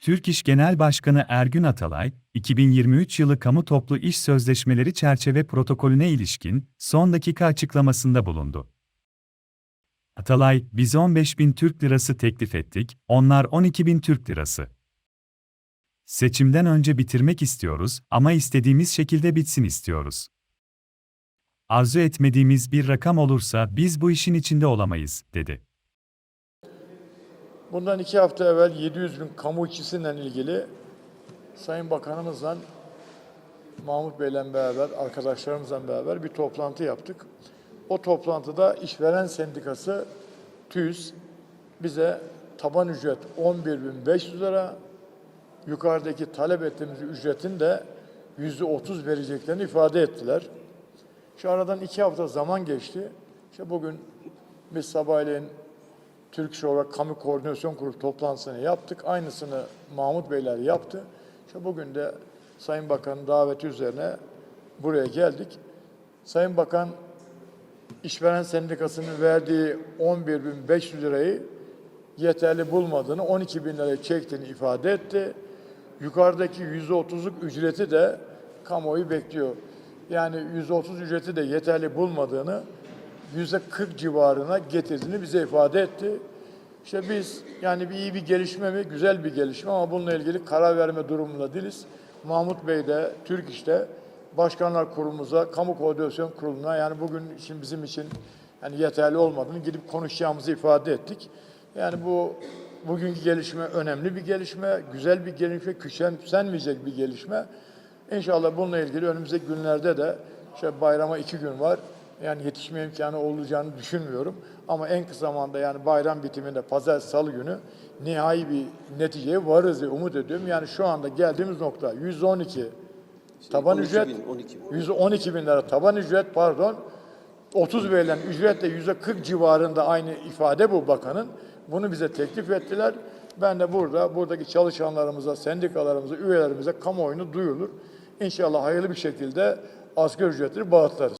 Türk İş Genel Başkanı Ergün Atalay, 2023 yılı kamu toplu iş sözleşmeleri çerçeve protokolüne ilişkin son dakika açıklamasında bulundu. Atalay, biz 15 bin Türk lirası teklif ettik, onlar 12 bin Türk lirası. Seçimden önce bitirmek istiyoruz ama istediğimiz şekilde bitsin istiyoruz. Arzu etmediğimiz bir rakam olursa biz bu işin içinde olamayız, dedi. Bundan iki hafta evvel 700 bin kamu işçisiyle ilgili Sayın Bakanımızla Mahmut Bey'le beraber, arkadaşlarımızla beraber bir toplantı yaptık. O toplantıda işveren sendikası TÜİS bize taban ücret 11.500 lira, yukarıdaki talep ettiğimiz ücretin de yüzde otuz vereceklerini ifade ettiler. Şu aradan iki hafta zaman geçti. İşte bugün biz sabahleyin Türk İş olarak Kamu Koordinasyon Kurulu toplantısını yaptık. Aynısını Mahmut Beyler yaptı. İşte bugün de Sayın Bakan'ın daveti üzerine buraya geldik. Sayın Bakan işveren sendikasının verdiği 11.500 lirayı yeterli bulmadığını, 12 bin liraya çektiğini ifade etti. Yukarıdaki %30'luk ücreti de kamuoyu bekliyor. Yani %30 ücreti de yeterli bulmadığını, %40 civarına getirdiğini bize ifade etti. İşte biz yani bir iyi bir gelişme mi? Güzel bir gelişme ama bununla ilgili karar verme durumunda değiliz. Mahmut Bey de, Türk İş'te Başkanlar Kurulumuza, Kamu Koordinasyon Kurulu'na yani bugün için bizim için yani yeterli olmadığını gidip konuşacağımızı ifade ettik. Yani bu bugünkü gelişme önemli bir gelişme, güzel bir gelişme, küçümsenmeyecek bir gelişme. İnşallah bununla ilgili önümüzdeki günlerde de işte bayrama iki gün var. Yani yetişme imkanı olacağını düşünmüyorum. Ama en kısa zamanda yani bayram bitiminde pazar salı günü nihai bir neticeye varırız diye umut ediyorum. Yani şu anda geldiğimiz nokta 112 taban 12 ücret, bin, 12 bin. 112 bin lira taban ücret pardon. 30 verilen ücretle yüzde 40 civarında aynı ifade bu bakanın. Bunu bize teklif ettiler. Ben de burada buradaki çalışanlarımıza, sendikalarımıza, üyelerimize kamuoyunu duyurulur. İnşallah hayırlı bir şekilde asgari ücretleri bağıtlarız.